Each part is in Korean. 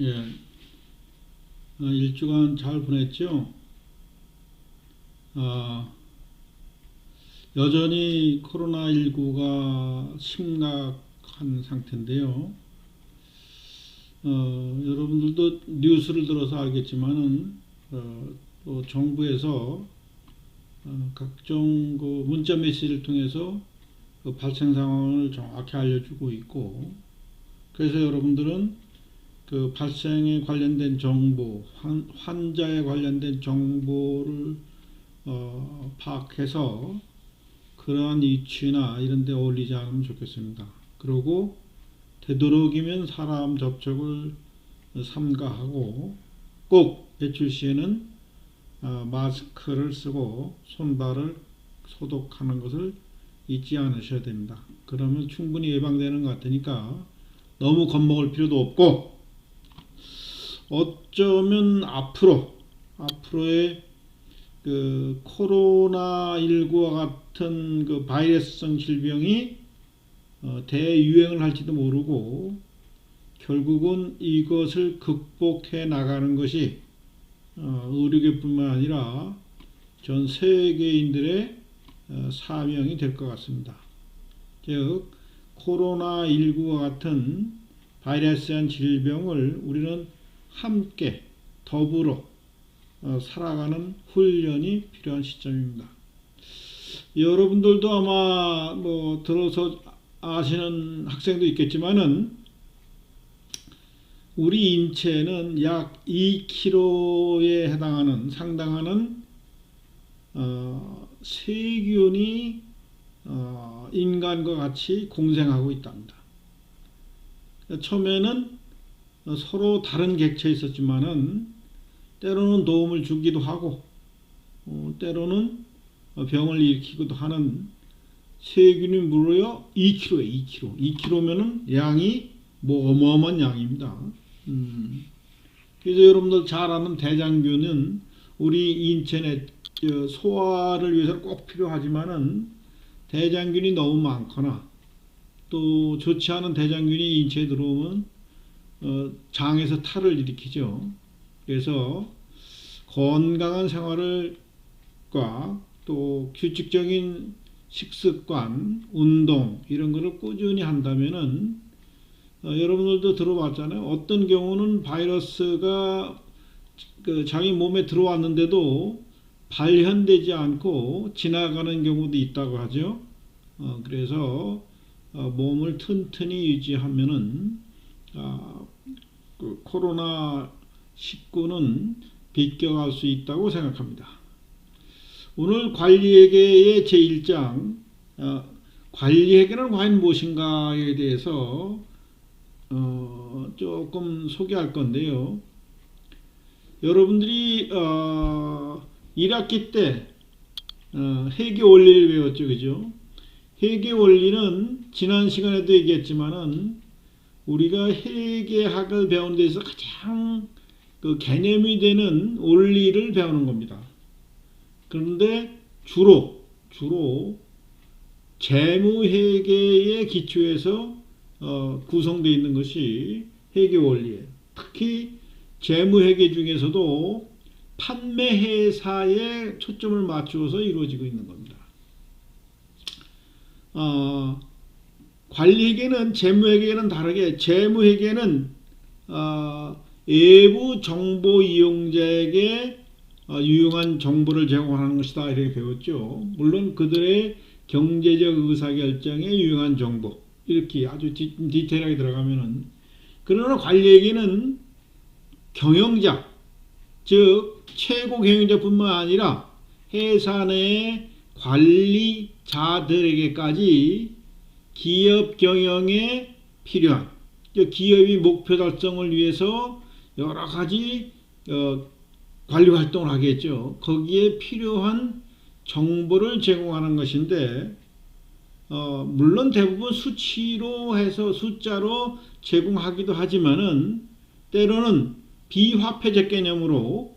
예. 어, 일주간 잘 보냈죠? 아, 여전히 코로나19가 심각한 상태인데요. 어, 여러분들도 뉴스를 들어서 알겠지만은, 어, 또 정부에서 어, 각종 그 문자 메시지를 통해서 그 발생 상황을 정확히 알려주고 있고, 그래서 여러분들은 그 발생에 관련된 정보, 환, 환자에 관련된 정보를 어, 파악해서 그러한 이치나 이런 데 올리지 않으면 좋겠습니다. 그리고 되도록이면 사람 접촉을 삼가하고 꼭 외출 시에는 어, 마스크를 쓰고 손발을 소독하는 것을 잊지 않으셔야 됩니다. 그러면 충분히 예방되는 것 같으니까 너무 겁먹을 필요도 없고 어쩌면 앞으로 앞으로의 그 코로나 19와 같은 그 바이러스성 질병이 어, 대유행을 할지도 모르고 결국은 이것을 극복해 나가는 것이 어, 의료계뿐만 아니라 전 세계인들의 어, 사명이 될 것 같습니다. 즉 코로나 19와 같은 바이러스한 질병을 우리는 함께 더불어 어, 살아가는 훈련이 필요한 시점입니다. 여러분들도 아마 뭐 들어서 아시는 학생도 있겠지만은 우리 인체는 약 2kg에 해당하는 상당하는 어, 세균이 어, 인간과 같이 공생하고 있답니다. 처음에는 서로 다른 객체에 있었지만은 때로는 도움을 주기도 하고 어, 때로는 병을 일으키기도 하는 세균이 무려 2kg에 2kg. 2kg면은 양이 뭐 어마어마한 양입니다. 음. 그래서 여러분들 잘 아는 대장균은 우리 인체의 소화를 위해서 꼭 필요하지만은 대장균이 너무 많거나 또 좋지 않은 대장균이 인체에 들어오면 어, 장에서 탈을 일으키죠. 그래서 건강한 생활을과 또 규칙적인 식습관, 운동 이런 거를 꾸준히 한다면은 어, 여러분들도 들어봤잖아요. 어떤 경우는 바이러스가 그 자기 몸에 들어왔는데도 발현되지 않고 지나가는 경우도 있다고 하죠. 어, 그래서 어, 몸을 튼튼히 유지하면은 아, 그 코로나 19는 비껴갈 수 있다고 생각합니다. 오늘 관리회계의 제1장 어, 관리회계는 과연 무엇인가에 대해서 어, 조금 소개할 건데요. 여러분들이 어, 1학기 때 어, 회계 원리를 배웠죠, 그죠? 회계 원리는 지난 시간에도 얘기했지만은 우리가 회계학을 배우는 데서 가장 그 개념이 되는 원리를 배우는 겁니다. 그런데 주로 주로 재무회계의 기초에서 어, 구성되어 있는 것이 회계 원리예요. 특히 재무회계 중에서도 판매회사에 초점을 맞추어서 이루어지고 있는 겁니다. 어, 관리회계는 재무회계는 다르게 재무회계는 어, 외부 정보 이용자에게 어, 유용한 정보를 제공하는 것이다 이렇게 배웠죠. 물론 그들의 경제적 의사결정에 유용한 정보 이렇게 아주 디, 디테일하게 들어가면은 그러나 관리에게는 경영자 즉 최고 경영자뿐만 아니라 회사 내 관리자들에게까지 기업 경영에 필요한 기업이 목표 달성을 위해서 여러 가지 어, 관리 활동을 하겠죠. 거기에 필요한 정보를 제공하는 것인데 어, 물론 대부분 수치로 해서 숫자로 제공하기도 하지만은 때로는 비화폐적 개념으로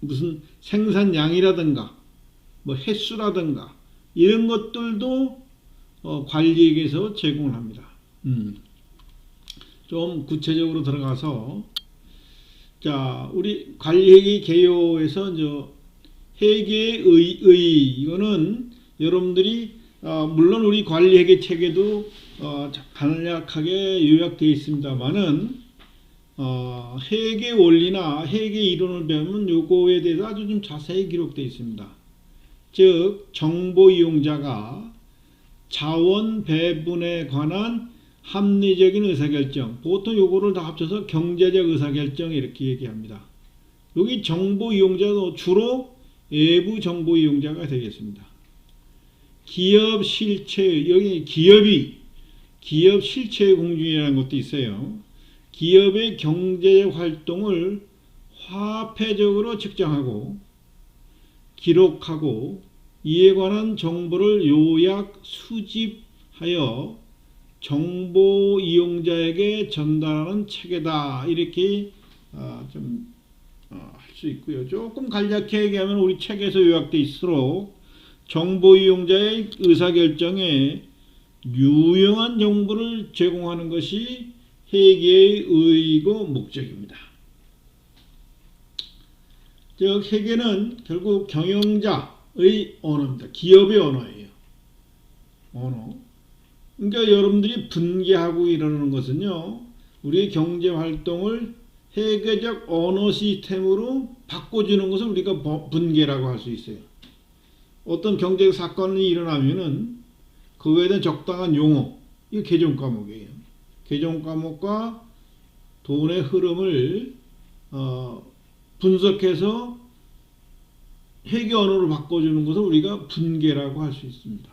무슨 생산량이라든가 뭐 횟수라든가 이런 것들도 어, 관리에게서 제공을 합니다. 음. 좀 구체적으로 들어가서 자 우리 관리회계 개요에서 이제 회계의 의 이거는 여러분들이 어, 물론 우리 관리회계 책에도 어, 간략하게 요약되어 있습니다만은 어, 회계 원리나 회계 이론을 배우면 요거에 대해서 아주 좀 자세히 기록되어 있습니다. 즉 정보 이용자가 자원 배분에 관한 합리적인 의사결정 보통 요거를 다 합쳐서 경제적 의사결정 이렇게 얘기합니다. 여기 정보 이용자도 주로 외부 정보 이용자가 되겠습니다. 기업 실체 여기 기업이 기업 실체 공중이라는 것도 있어요. 기업의 경제적 활동을 화폐적으로 측정하고 기록하고 이에 관한 정보를 요약 수집하여 정보 이용자에게 전달하는 체계다 이렇게 어, 좀할 수 있고요. 조금 간략하게 얘기하면 우리 책에서 요약돼 있을수록 정보 이용자의 의사결정에 유용한 정보를 제공하는 것이 회계의 의의고 목적입니다. 즉 회계는 결국 경영자 의 언어입니다. 기업의 언어예요. 언어. 그러니까 여러분들이 분계하고 이러는 것은요. 우리의 경제 활동을 회계적 언어 시스템으로 바꿔주는 것을 우리가 분계라고 할 수 있어요. 어떤 경제적 사건이 일어나면은 그거에 대한 적당한 용어, 이거 개정 과목이에요. 개정 과목과 돈의 흐름을 어, 분석해서 회계 언어로 바꿔주는 것을 우리가 분계라고 할 수 있습니다.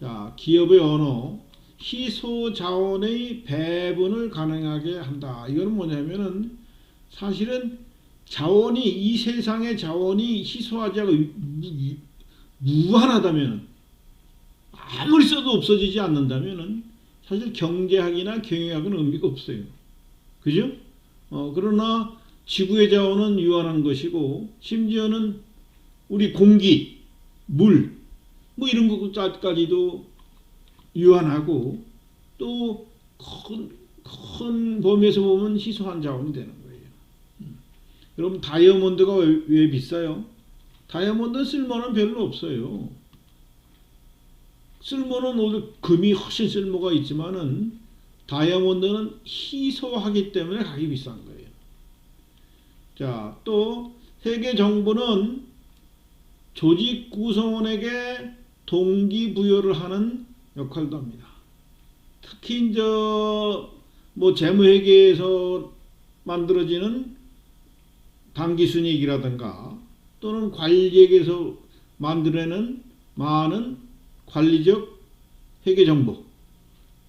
자, 기업의 언어, 희소 자원의 배분을 가능하게 한다. 이거는 뭐냐면은 사실은 자원이 이 세상의 자원이 희소하지 않고 무한하다면 아무리 써도 없어지지 않는다면은 사실 경제학이나 경영학은 의미가 없어요. 그죠? 어, 그러나 지구의 자원은 유한한 것이고 심지어는 우리 공기, 물, 뭐 이런 것까지도 유한하고 또 큰 큰 범위에서 보면 희소한 자원이 되는 거예요. 음. 여러분 다이아몬드가 왜, 왜 비싸요? 다이아몬드 쓸모는 별로 없어요. 쓸모는 오늘 금이 훨씬 쓸모가 있지만은 다이아몬드는 희소하기 때문에 가격이 비싼 거예요. 자, 또 세계 정부는 조직 구성원에게 동기부여를 하는 역할도 합니다. 특히 이제 뭐 재무회계에서 만들어지는 당기순이익이라든가 또는 관리액에서 만들어내는 많은 관리적 회계 정보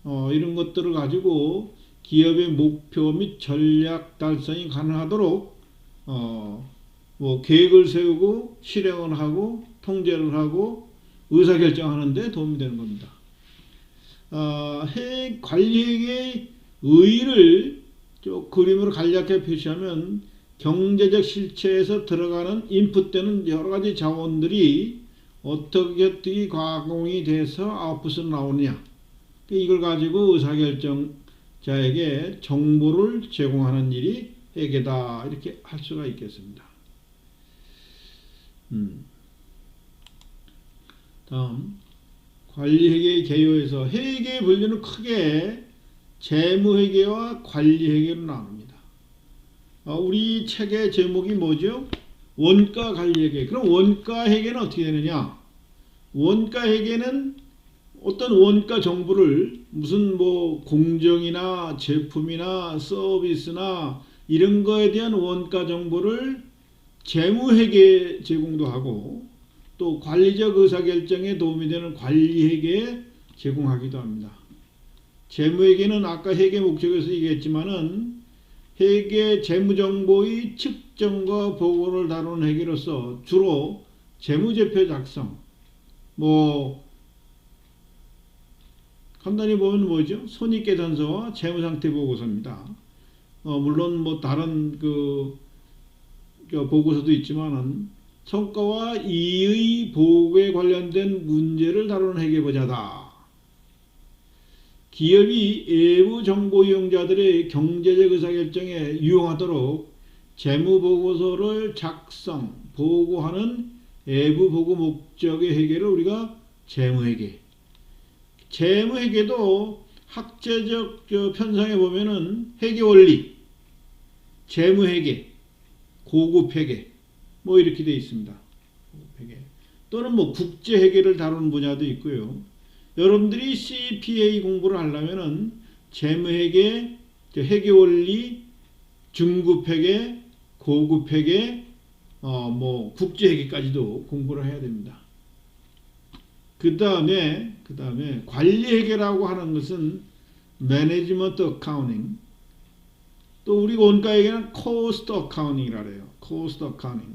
어, 이런 것들을 가지고 기업의 목표 및 전략 달성이 가능하도록 어, 뭐 계획을 세우고 실행을 하고 통제를 하고 의사결정하는 데 도움이 되는 겁니다. 어, 해, 관리액의 의의를 좀 그림으로 간략하게 표시하면 경제적 실체에서 들어가는 인풋되는 여러 가지 자원들이 어떻게 가공이 돼서 아웃풋으로 나오느냐 이걸 가지고 의사결정자에게 정보를 제공하는 일이 회계다 이렇게 할 수가 있겠습니다. 음. 다음 관리회계 개요에서 회계 분류는 크게 재무회계와 관리회계로 나눕니다. 어, 우리 책의 제목이 뭐죠? 원가 관리회계. 그럼 원가 회계는 어떻게 되느냐? 원가 회계는 어떤 원가 정보를 무슨 뭐 공정이나 제품이나 서비스나 이런 거에 대한 원가 정보를 재무회계 제공도 하고 또 관리적 의사결정에 도움이 되는 관리회계에 제공하기도 합니다. 재무회계는 아까 회계 목적에서 얘기했지만은 회계 재무정보의 측정과 보고를 다루는 회계로서 주로 재무제표 작성, 뭐 간단히 보면 뭐죠? 손익계산서와 재무상태 보고서입니다. 어, 물론 뭐 다른 그, 그 보고서도 있지만은 성과와 이의 보고에 관련된 문제를 다루는 회계보자다. 기업이 외부 정보 이용자들의 경제적 의사결정에 유용하도록 재무보고서를 작성, 보고하는 외부 보고 목적의 회계를 우리가 재무회계. 재무회계도 학제적 저 편성에 보면은 회계 원리, 재무 회계, 고급 회계 뭐 이렇게 되어 있습니다. 고급회계. 또는 뭐 국제 회계를 다루는 분야도 있고요. 여러분들이 CPA 공부를 하려면은 재무 회계, 저 회계 원리, 중급 회계, 고급 회계, 어, 뭐 국제 회계까지도 공부를 해야 됩니다. 그 다음에 그 다음에 관리회계라고 하는 것은 매니지먼트 어카운팅. 또 우리 원가에게는 코스트 어카운팅이라 그래요. 코스트 어카운팅.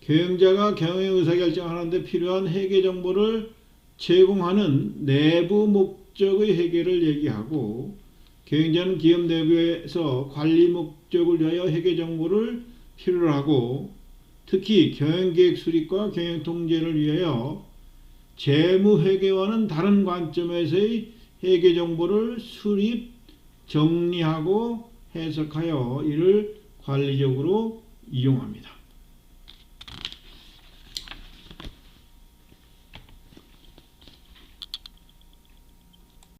경영자가 경영 의사결정하는데 필요한 회계 정보를 제공하는 내부 목적의 회계를 얘기하고 경영자는 기업 내부에서 관리 목적을 위하여 회계 정보를 필요로 하고 특히 경영계획 수립과 경영통제를 위하여 재무회계와는 다른 관점에서의 회계 정보를 수립, 정리하고 해석하여 이를 관리적으로 이용합니다.